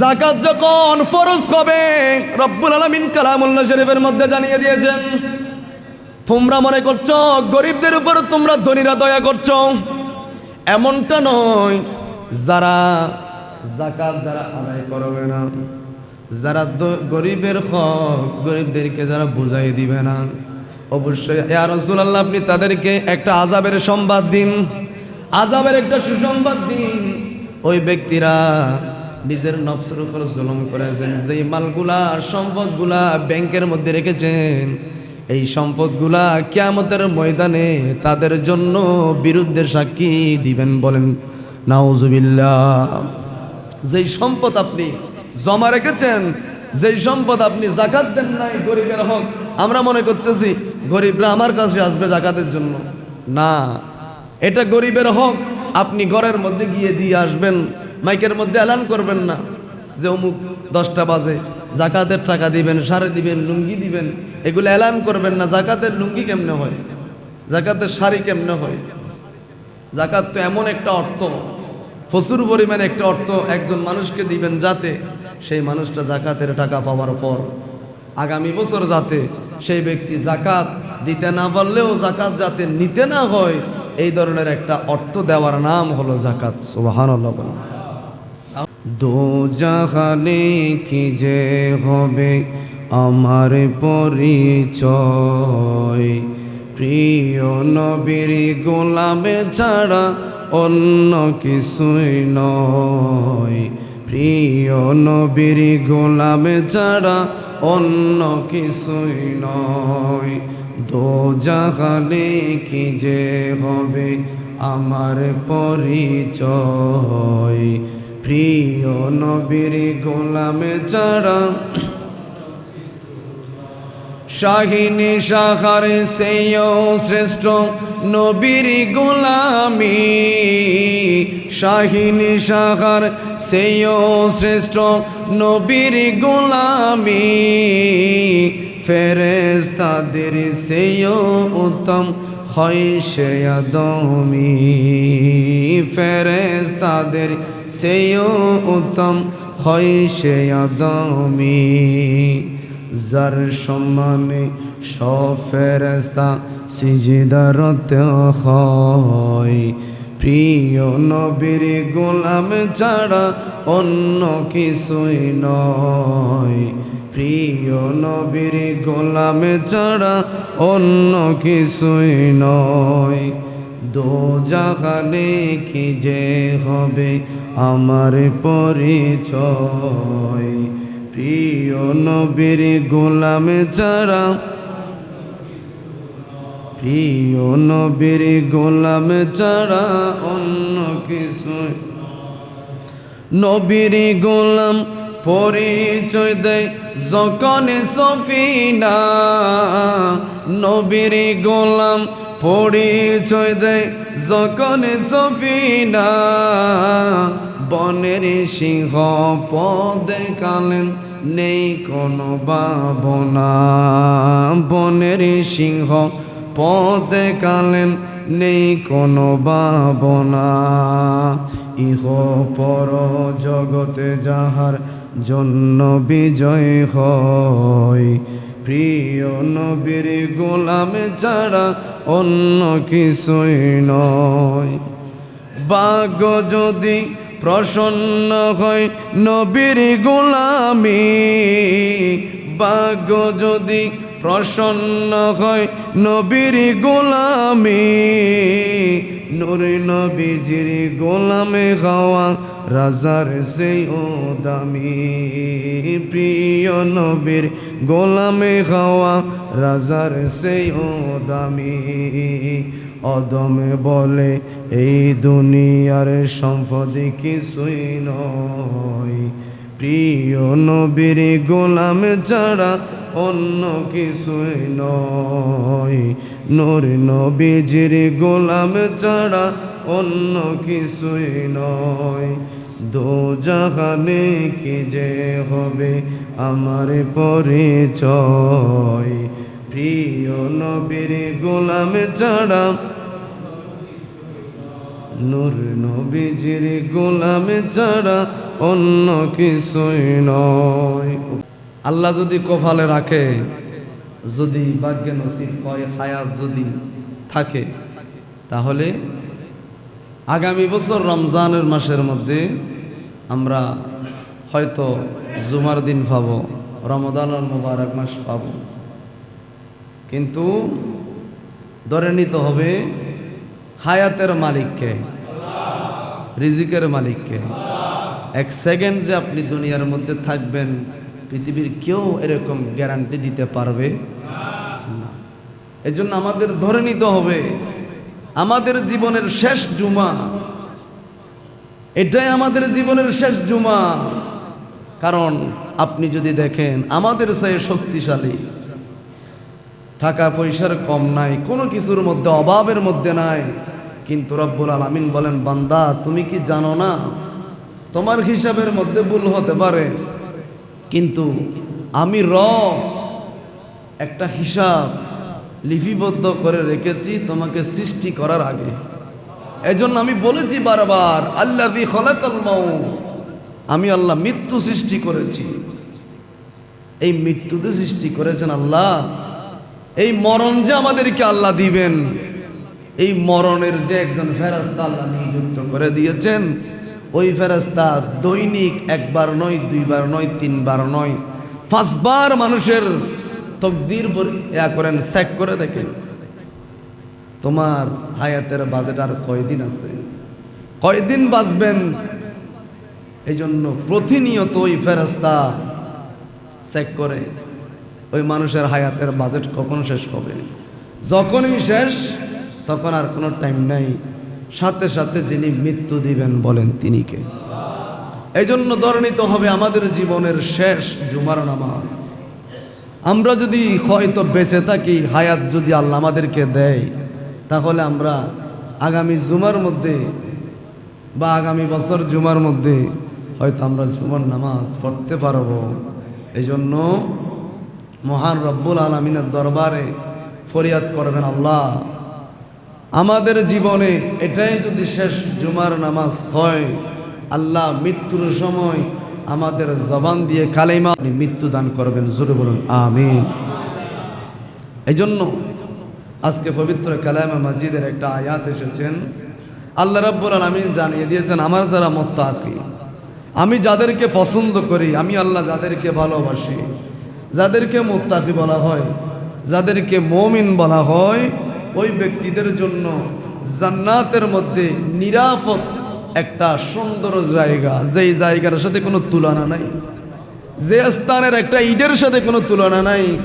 জাকাত যখন ফরজ হবে, রব্বুল আলমিন কালামুল্লাহ শরীফের মধ্যে জানিয়ে দিয়েছেন, তোমরা মনে করছ গরিবদের উপর তোমরা ধনীরা দয়া করছ? এমনটা নয়, যারা জাকাত যারা আদায় করবে না, যারা গরিবের হক গরিবদেরকে যারা বুঝাই দিবে না, অবশ্যই, ইয়া রাসূলুল্লাহ, আপনি তাদেরকে একটা আজাবের সংবাদ দিন। আজাবের একটা সুসংবাদ দিন। ওই ব্যক্তিরা নিজের নফসের উপর জুলুম করেছেন, যেই মালগুলা, সম্পদগুলা ব্যাংকের মধ্যে রেখেছেন, এই সম্পদগুলা কিয়ামতের ময়দানে তাদের জন্য বিরুদ্ধে সাক্ষী দিবেন বলেন। নাউজুবিল্লাহ। যেই সম্পদ আপনি জমা রেখেছেন, যেই সম্পদ আপনি জাকাত দেন নাই গরিবের হক, আমরা মনে করতেছি গরিবরা আমার কাছে আসবে জাকাতের জন্য। না, এটা গরিবের হক, আপনি ঘরের মধ্যে গিয়ে দিয়ে আসবেন। মাইকের মধ্যে এলান করবেন না যে অমুক দশটা বাজে, জাকাতের টাকা দিবেন, সারে দিবেন, লুঙ্গি দিবেন, এগুলো এলান করবেন না। জাকাতের লুঙ্গি কেমনে হয়? জাকাতের শাড়ি কেমনে হয়? জাকাত তো এমন একটা অর্থ, প্রচুর পরিমাণে একটা অর্থ, একজন মানুষকে দিবেন যাতে সেই মানুষটা জাকাতের টাকা পাওয়ার পর আগামী বছর যাতে সেই ব্যক্তি জাকাত দিতে না পারলেও জাকাত যাতে নিতে না হয়, এই ধরনের একটা অর্থ দেওয়ার নাম হলো জাকাত বলেন। দো জাহানে কি যে হবে আমার পরিচয়? প্রিয় নবীর গোলামে ছাড়া অন্য কিছুই নয়। প্রিয় নবীর গোলামে ছাড়া অন্য কিছুই নয়। দো জাহানে কি যে হবে আমার পরিচয়? প্রিয় নবীর গোলামে ছাড়া শাহিনী শাখার সেইও শ্রেষ্ঠ নবীর গোলামি। শাহিনী শাখার সেইও শ্রেষ্ঠ নবীর গোলামি। ফেরেস তাদের সেইও উত্তম হয় সে আদমি। ফেরেস তাদের সেইও উত্তম হয় সে আদমি। যার সম্মানে সফেরস্তা সিজিদারত হয়। প্রিয় নবীর গোলাম ছাড়া অন্য কিছুই নয়। প্রিয় নবীর গোলাম ছাড়া অন্য কিছুই নয়। দো জাহানে কি যে হবে আমার পরিচয়? প্রিয় নবীর গোলাম ছাড়া প্রিয় নবীর গোলাম ছাড়া অন্য কিছু নবীর গোলাম পরিচয় দেয় যখন সফিনা। নবীর গোলাম পরিচয় দেয় যখন সফিনা বনের সিংহ পদে কালেন, নেই কোনো ভাবনা। বনের সিংহ পদে কালেন, নেই কোনো ভাবনা। ইহ পর জগতে যাহার জন্য বিজয় হয় প্রিয় নবীর গোলাম ছাড়া অন্য কিছুই নয়। ভাগ্য যদি প্রসন্ন হয় নবীর গোলামি ভাগ্য যদি প্রসন্ন হয় নবীর গোলামি নূর নবীজির গোলামে গাওয়া, রাজার সেই ও দামি প্রিয় নবীর গোলামে গাওয়া, রাজার সেই ও দামি অদমে বলে, এই দুনিয়ার সম্পদ কিছুই নয়। প্রিয় নবীর গোলাম ছাড়া অন্য কিছুই নয়। নূর নবীজির গোলাম ছাড়া অন্য কিছুই নয়। দো জাহানে কি যে হবে আমার পরিচয়। প্রিয় নবীর গোলাম ছাড়া নূর নবীজির গোলাম ছাড়া অন্য কিছুই নয়। আল্লাহ যদি কপালে রাখে, যদি ভাগ্যে নসিব হয়, হায়াত যদি থাকে, তাহলে আগামী বছর রমজানের মাসের মধ্যে আমরা হয়তো জুমার দিন পাব রমদানুল মুবারক মাস পাব। কিন্তু ধরে নিতে হবে, হায়াতের মালিককে, রিজিকের মালিককে। এক সেকেন্ড যে আপনি দুনিয়ার মধ্যে থাকবেন পৃথিবীর কেউ এরকম গ্যারান্টি দিতে পারবে? না। এই জন্য আমাদের ধরে নিতে হবে, আমাদের জীবনের শেষ জুমা। এটাই আমাদের জীবনের শেষ জুমা। কারণ আপনি যদি দেখেন, আমাদের সে শক্তিশালী। টাকা পয়সার কম নাই, কোনো কিছুর মধ্যে, অভাবের মধ্যে নাই। কিন্তু রব্বুল আলামিন বলেন, বান্দা, তুমি কি জানো না? তোমার হিসাবের মধ্যে ভুল হতে পারে। কিন্তু আমি র একটা হিসাব লিপিবদ্ধ করে রেখেছি তোমাকে সৃষ্টি করার আগে। এজন্য আমি বলেছি বারবার আল্লাহ আমি আল্লাহ মৃত্যু সৃষ্টি করেছি। এই মৃত্যুতে সৃষ্টি করেছেন আল্লাহ। এই মরণ যে আমাদেরকে আল্লাহ দিবেন, এই মরণের যে একজন ফেরাস্তা আল্লাহ নিযুক্ত করে দিয়েছেন ওই ফেরাস্তা দৈনিক একবার নয়, দুইবার নয়, তিনবার নয়। পাঁচবার মানুষের তকদির ইয়া করেন, চেক করে দেখেন। তোমার হায়াতের বাজেট আর কয়দিন আছে? কয়দিন বাঁচবেন? এই জন্য প্রতিনিয়ত ওই ফেরাস্তা চেক করে, ওই মানুষের হায়াতের বাজেট কখন শেষ হবে? যখনই শেষ, তখন আর কোনো টাইম নেই। সাথে সাথে যিনি মৃত্যু দিবেন বলেন তিনি কে? এই জন্য ধরে হবে আমাদের জীবনের শেষ জুমার নামাজ। আমরা যদি হয়তো বেঁচে থাকি, হায়াত যদি আল্লাহ আমাদেরকে দেয়, তাহলে আমরা আগামী জুমার মধ্যে বা আগামী বছর জুমার মধ্যে হয়তো আমরা জুমার নামাজ পড়তে পারব। এই জন্য মহান রব্বুল আলমিনের দরবারে ফরিয়াদ করবেন আল্লাহ। আমাদের জীবনে এটাই যদি শেষ জুমার নামাজ হয়, আল্লাহ মৃত্যুর সময় আমাদের জবান দিয়ে কালেমা আপনি মৃত্যু দান করবেন। জোরে বলুন, আমিন। এই জন্য আজকে পবিত্র কালামা মসজিদের একটা আয়াত এসেছেন। আল্লাহ রাব্বুল আলমিন জানিয়ে দিয়েছেন, আমার যারা মোত্তাকি, আমি যাদেরকে পছন্দ করি, আমি আল্লাহ যাদেরকে ভালোবাসি, যাদেরকে মোত্তাকি বলা হয়, যাদেরকে মমিন বলা হয় ওই ব্যক্তিদের জন্য জান্নাতের মধ্যে নিরাপদ একটা সুন্দর জায়গা। যেই জায়গার সাথে কোনো তুলনা নাই। যে স্থানের একটা ইটের সাথে কোনো তুলনা নাই।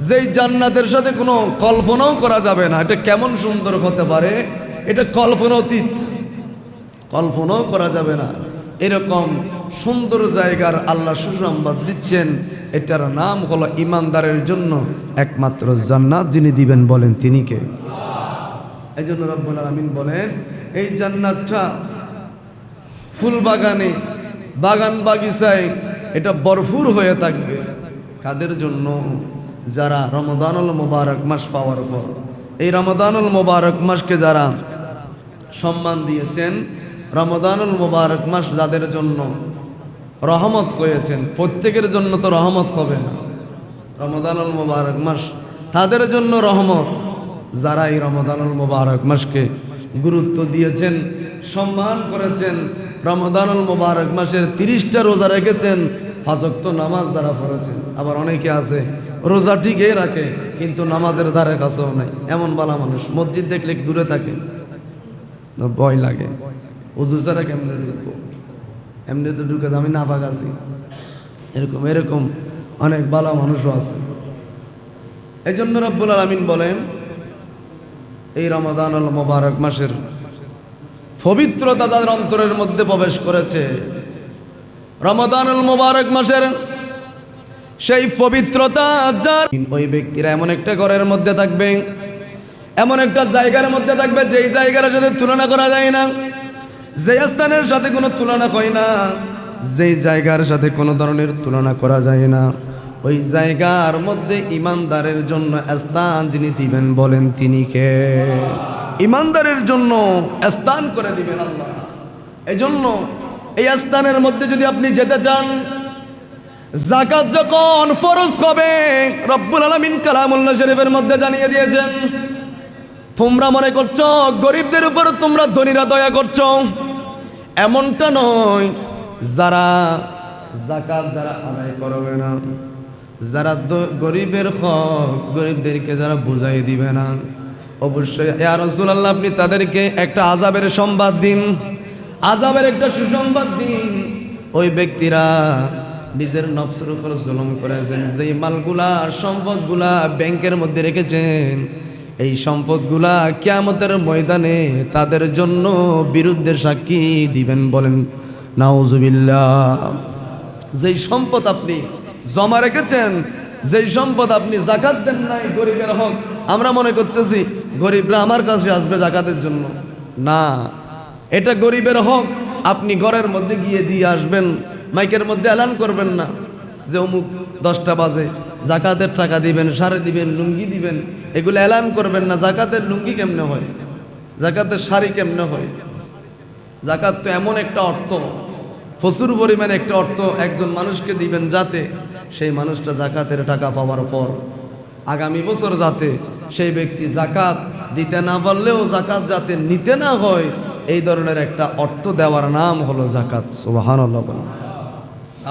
যেই জান্নাতের সাথে কোনো কল্পনাও করা যাবে না। এটা কেমন সুন্দর হতে পারে? এটা কল্পনা অতীত। কল্পনাও করা যাবে না। এরকম সুন্দর জায়গার আল্লাহ সুসংবাদ দিচ্ছেন। এটার নাম হলো ইমানদারের জন্য একমাত্র জান্নাত যিনি দিবেন বলেন তিনি কে? এই জন্য রব্বুল আলমিন বলেন, এই জান্নাতটা ফুল বাগানে, বাগান বাগিচায় এটা বরফুর হয়ে থাকবে। কাদের জন্য? যারা রমদানুল মোবারক মাস পাওয়ার পর। এই রমদানুল মোবারক মাসকে যারা সম্মান দিয়েছেন রমদানুল মোবারক মাস যাদের জন্য রহমত হয়েছেন। প্রত্যেকের জন্য তো রহমত হবে না। রমদানুল মোবারক মাস, তাদের জন্য রহমত। যারা এই রমদানুল মোবারক মাসকে গুরুত্ব দিয়েছেন, সম্মান করেছেন রমদানুল মোবারক মাসের তিরিশটা রোজা রেখেছেন ফাজক্ত নামাজ যারা পড়েছেন, আবার অনেকে আছে, রোজা ঠিকই রাখে, কিন্তু নামাজের ধারে কাছেও নাই। এমন বালা মানুষ, মসজিদ দেখলে দূরে থাকে। ভয় লাগে। উজু ছাড়া কেমনে এমনি তো ঢুকে আমি নাফাক আছি। এরকম এরকম অনেক ভালো মানুষও আছে। এই জন্য রব্বুল আলমিন বলেন, এই রমাদান মোবারক মাসের পবিত্রতা তাদের অন্তরের মধ্যে প্রবেশ করেছে, রমাদানুল মোবারক মাসের সেই পবিত্রতা যার ওই ব্যক্তিরা এমন একটা ঘরের মধ্যে থাকবে, এমন একটা জায়গার মধ্যে থাকবে যেই জায়গার সাথে তুলনা করা যায় না। যে স্থানের সাথে কোনো তুলনা হয় না, যেই জায়গার সাথে কোনো ধরনের তুলনা করা যায় না, ওই জায়গার মধ্যে ইমানদারের জন্য স্থান যিনি দিবেন বলেন তিনি কে? ইমানদারের জন্য স্থান করে দিবেন আল্লাহ। এই জন্য এই স্থানের মধ্যে যদি আপনি যেতে চান জাকাত যখন ফরজ হবে, রব্বুল আলমিন কালামুল্লাহ শরীফের মধ্যে জানিয়ে দিয়েছেন, তোমরা মনে করছ গরিবদের উপর তোমরা ধনীরা দয়া করছ? এমনটা নয়, যারা জাকাত যারা আদায় করবে না, যারা গরিবের হক, গরিবদেরকে যারা বুঝাই দিবে না, অবশ্যই, ইয়া রাসূলুল্লাহ, আপনি তাদেরকে একটা আজাবের সংবাদ দিন। আজাবের একটা সুসংবাদ দিন। ওই ব্যক্তিরা নিজের নফসের উপর জুলুম করেছেন, যেই মালগুলা, সম্পদগুলা ব্যাংকের মধ্যে রেখেছেন এই সম্পদগুলা কিয়ামতের ময়দানে তাদের জন্য বিরুদ্ধে সাক্ষী দিবেন বলেন। নাউজুবিল্লাহ। যেই সম্পদ আপনি জমা রেখেছেন, যেই সম্পদ আপনি জাকাত দেন নাই, গরিবের হক, আমরা মনে করতেছি গরিবরা আমার কাছে আসবে জাকাতের জন্য। না, এটা গরিবের হক, আপনি ঘরের মধ্যে গিয়ে দিয়ে আসবেন, মাইকের মধ্যে এলান করবেন না যে অমুক দশটা বাজে, জাকাতের টাকা দিবেন, সারে দিবেন, লুঙ্গি দিবেন এগুলো এলান করবেন না, জাকাতের লুঙ্গি কেমনে হয়? জাকাতের শাড়ি কেমনে হয়? জাকাত তো এমন একটা অর্থ, প্রচুর পরিমাণে একটা অর্থ একজন মানুষকে দিবেন যাতে সেই মানুষটা জাকাতের টাকা পাওয়ার পর আগামী বছর যাতে সেই ব্যক্তি জাকাত দিতে না পারলেও জাকাত যাতে নিতে না হয়, এই ধরনের একটা অর্থ দেওয়ার নাম হলো জাকাত সুবাহান